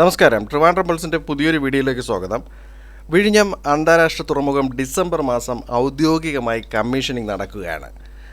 നമസ്കാരം. ട്രിവാൻഡ്രം പൾസിന്റെ പുതിയൊരു വീഡിയോയിലേക്ക് സ്വാഗതം. വിഴിഞ്ഞം അന്താരാഷ്ട്ര തുറമുഖം ഡിസംബർ മാസം ഔദ്യോഗികമായി കമ്മീഷനിങ് നടക്കുകയാണ്.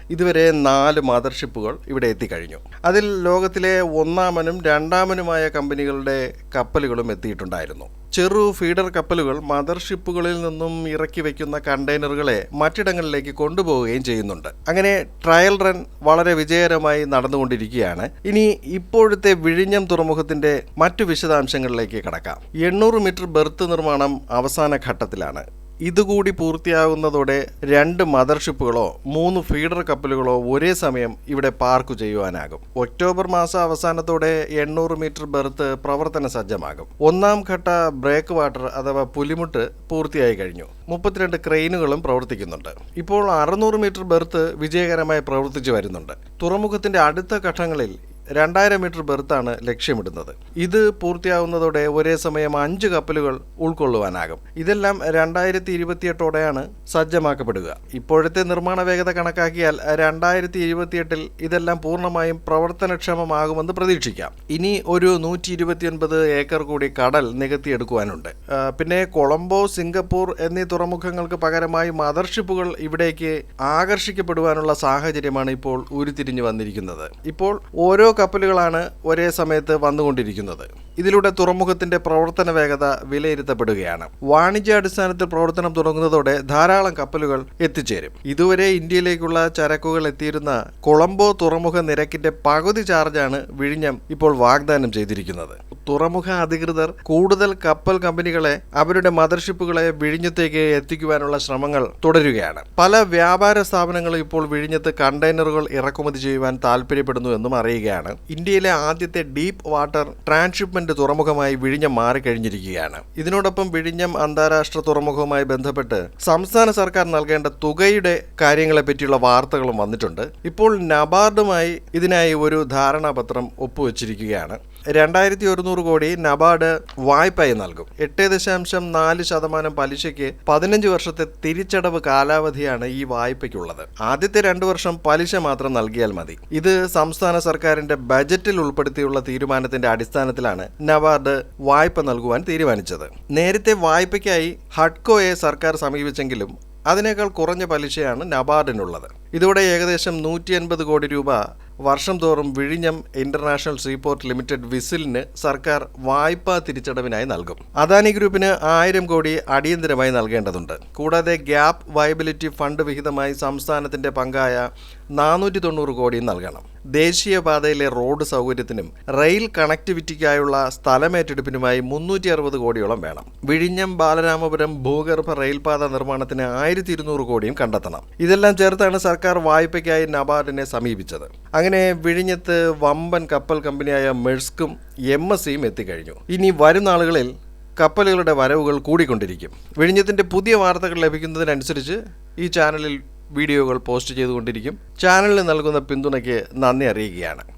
ഇതുവരെ നാല് മദർഷിപ്പുകൾ ഇവിടെ എത്തിക്കഴിഞ്ഞു. അതിൽ ലോകത്തിലെ ഒന്നാമനും രണ്ടാമനുമായ കമ്പനികളുടെ കപ്പലുകളും എത്തിയിട്ടുണ്ടായിരുന്നു. ചെറു ഫീഡർ കപ്പലുകൾ മദർഷിപ്പുകളിൽ നിന്നും ഇറക്കി വയ്ക്കുന്ന കണ്ടെയ്നറുകളെ മറ്റിടങ്ങളിലേക്ക് കൊണ്ടുപോവുകയും ചെയ്യുന്നുണ്ട്. അങ്ങനെ ട്രയൽ റൺ വളരെ വിജയകരമായി നടന്നുകൊണ്ടിരിക്കുകയാണ്. ഇനി ഇപ്പോഴത്തെ വിഴിഞ്ഞം തുറമുഖത്തിന്റെ മറ്റു വിശദാംശങ്ങളിലേക്ക് കടക്കാം. എണ്ണൂറ് മീറ്റർ ബെർത്ത് നിർമ്മാണം അവസാന ഘട്ടത്തിലാണ്. ഇതുകൂടി പൂർത്തിയാകുന്നതോടെ രണ്ട് മദർഷിപ്പുകളോ മൂന്ന് ഫീഡർ കപ്പലുകളോ ഒരേ സമയം ഇവിടെ പാർക്ക് ചെയ്യുവാനാകും. ഒക്ടോബർ മാസം അവസാനത്തോടെ എണ്ണൂറ് മീറ്റർ ബെർത്ത് പ്രവർത്തന സജ്ജമാകും. ഒന്നാം ഘട്ട ബ്രേക്ക് വാട്ടർ അഥവാ പുലിമുട്ട് പൂർത്തിയായി കഴിഞ്ഞു. മുപ്പത്തിരണ്ട് ക്രെയിനുകളും പ്രവർത്തിക്കുന്നുണ്ട്. ഇപ്പോൾ അറുന്നൂറ് മീറ്റർ ബെർത്ത് വിജയകരമായി പ്രവർത്തിച്ചു വരുന്നുണ്ട്. തുറമുഖത്തിന്റെ അടുത്ത ഘട്ടങ്ങളിൽ രണ്ടായിരം മീറ്റർ ബെർത്താണ് ലക്ഷ്യമിടുന്നത്. ഇത് പൂർത്തിയാവുന്നതോടെ ഒരേ സമയം അഞ്ച് കപ്പലുകൾ ഉൾക്കൊള്ളുവാനാകും. ഇതെല്ലാം രണ്ടായിരത്തി ഇരുപത്തിയെട്ടോടെയാണ് സജ്ജമാക്കപ്പെടുക. ഇപ്പോഴത്തെ നിർമ്മാണ വേഗത കണക്കാക്കിയാൽ രണ്ടായിരത്തി ഇരുപത്തിയെട്ടിൽ ഇതെല്ലാം പൂർണമായും പ്രവർത്തനക്ഷമമാകുമെന്ന് പ്രതീക്ഷിക്കാം. ഇനി ഒരു നൂറ്റി ഇരുപത്തിയൊൻപത് ഏക്കർ കൂടി കടൽ നികത്തിയെടുക്കുവാനുണ്ട്. പിന്നെ കൊളംബോ സിംഗപ്പൂർ എന്നീ തുറമുഖങ്ങൾക്ക് പകരമായി മദർഷിപ്പുകൾ ഇവിടേക്ക് ആകർഷിക്കപ്പെടുവാനുള്ള സാഹചര്യമാണ് ഇപ്പോൾ ഉരുത്തിരിഞ്ഞു വന്നിരിക്കുന്നത്. ഇപ്പോൾ ഓരോ കപ്പലുകളാണ് ഒരേ സമയത്ത് വന്നുകൊണ്ടിരിക്കുന്നത്. ഇതിലൂടെ തുറമുഖത്തിന്റെ പ്രവർത്തന വേഗത വിലയിരുത്തപ്പെടുകയാണ്. വാണിജ്യാടിസ്ഥാനത്തിൽ പ്രവർത്തനം തുടങ്ങുന്നതോടെ ധാരാളം കപ്പലുകൾ എത്തിച്ചേരും. ഇതുവരെ ഇന്ത്യയിലേക്കുള്ള ചരക്കുകൾ എത്തിയിരുന്ന കൊളംബോ തുറമുഖ നിരക്കിന്റെ പകുതി ചാർജാണ് വിഴിഞ്ഞം ഇപ്പോൾ വാഗ്ദാനം ചെയ്തിരിക്കുന്നത്. തുറമുഖ അധികൃതർ കൂടുതൽ കപ്പൽ കമ്പനികളെ അവരുടെ മദർഷിപ്പുകളെ വിഴിഞ്ഞത്തേക്ക് എത്തിക്കുവാനുള്ള ശ്രമങ്ങൾ തുടരുകയാണ്. പല വ്യാപാര സ്ഥാപനങ്ങളും ഇപ്പോൾ വിഴിഞ്ഞത്ത് കണ്ടെയ്നറുകൾ ഇറക്കുമതി ചെയ്യുവാൻ താല്പര്യപ്പെടുന്നു എന്നും അറിയുകയാണ്. ഇന്ത്യയിലെ ആദ്യത്തെ ഡീപ്പ് വാട്ടർ ട്രാൻസ്ഷിപ്മെന്റ് തുറമുഖമായി വിഴിഞ്ഞം മാറിക്കഴിഞ്ഞിരിക്കുകയാണ്. ഇതിനോടൊപ്പം വിഴിഞ്ഞം അന്താരാഷ്ട്ര തുറമുഖവുമായി ബന്ധപ്പെട്ട് സംസ്ഥാന സർക്കാർ നൽകേണ്ട തുകയുടെ കാര്യങ്ങളെ പറ്റിയുള്ള വാർത്തകളും വന്നിട്ടുണ്ട്. ഇപ്പോൾ നബാർഡുമായി ഇതിനായി ഒരു ധാരണാപത്രം ഒപ്പുവെച്ചിരിക്കുകയാണ്. രണ്ടായിരത്തി ഒരുന്നൂറ് കോടി നബാർഡ് വായ്പയായി നൽകും. എട്ട് ദശാംശം നാല് ശതമാനം പലിശയ്ക്ക് പതിനഞ്ച് വർഷത്തെ തിരിച്ചടവ് കാലാവധിയാണ് ഈ വായ്പയ്ക്കുള്ളത്. ആദ്യത്തെ രണ്ടു വർഷം പലിശ മാത്രം നൽകിയാൽ മതി. ഇത് സംസ്ഥാന സർക്കാരിന്റെ ബജറ്റിൽ ഉൾപ്പെടുത്തിയുള്ള തീരുമാനത്തിന്റെ അടിസ്ഥാനത്തിലാണ് നബാർഡ് വായ്പ നൽകുവാൻ തീരുമാനിച്ചത്. നേരത്തെ വായ്പയ്ക്കായി ഹഡ്കോയെ സർക്കാർ സമീപിച്ചെങ്കിലും അതിനേക്കാൾ കുറഞ്ഞ പലിശയാണ് നബാർഡിനുള്ളത്. ഇതോടെ ഏകദേശം നൂറ്റി അൻപത് കോടി രൂപ വർഷം തോറും വിഴിഞ്ഞം ഇന്റർനാഷണൽ സീപോർട്ട് ലിമിറ്റഡ് വിസിലിന് സർക്കാർ വായ്പാ തിരിച്ചടവിനായി നൽകും. അദാനി ഗ്രൂപ്പിന് ആയിരം കോടി അടിയന്തരമായി നൽകേണ്ടതുണ്ട്. കൂടാതെ ഗ്യാപ് വയബിലിറ്റി ഫണ്ട് വിഹിതമായി സംസ്ഥാനത്തിന്റെ പങ്കായ നാനൂറ്റി തൊണ്ണൂറ് കോടിയും നൽകണം. ദേശീയപാതയിലെ റോഡ് സൗകര്യത്തിനും റെയിൽ കണക്ടിവിറ്റിക്കായുള്ള സ്ഥലമേറ്റെടുപ്പിനുമായി മുന്നൂറ്റി അറുപത് കോടിയോളം വേണം. വിഴിഞ്ഞം ബാലരാമപുരം ഭൂഗർഭ റെയിൽപാത നിർമ്മാണത്തിന് ആയിരത്തി ഇരുന്നൂറ് കോടിയും കണ്ടെത്തണം. ഇതെല്ലാം ചേർത്താണ് സർക്കാർ വായ്പയ്ക്കായി നബാർഡിനെ സമീപിച്ചത്. അങ്ങനെ വിഴിഞ്ഞത്ത് വമ്പൻ കപ്പൽ കമ്പനിയായ മെഴ്സ്കും എം എസ് സിയും എത്തിക്കഴിഞ്ഞു. ഇനി വരും നാളുകളിൽ കപ്പലുകളുടെ വരവുകൾ കൂടിക്കൊണ്ടിരിക്കും. വിഴിഞ്ഞത്തിന്റെ പുതിയ വാർത്തകൾ ലഭിക്കുന്നതിനനുസരിച്ച് ഈ ചാനലിൽ വീഡിയോകൾ പോസ്റ്റ് ചെയ്തുകൊണ്ടിരിക്കും. ചാനലിന് നൽകുന്ന പിന്തുണയ്ക്ക് നന്ദി അറിയിക്കുകയാണ്.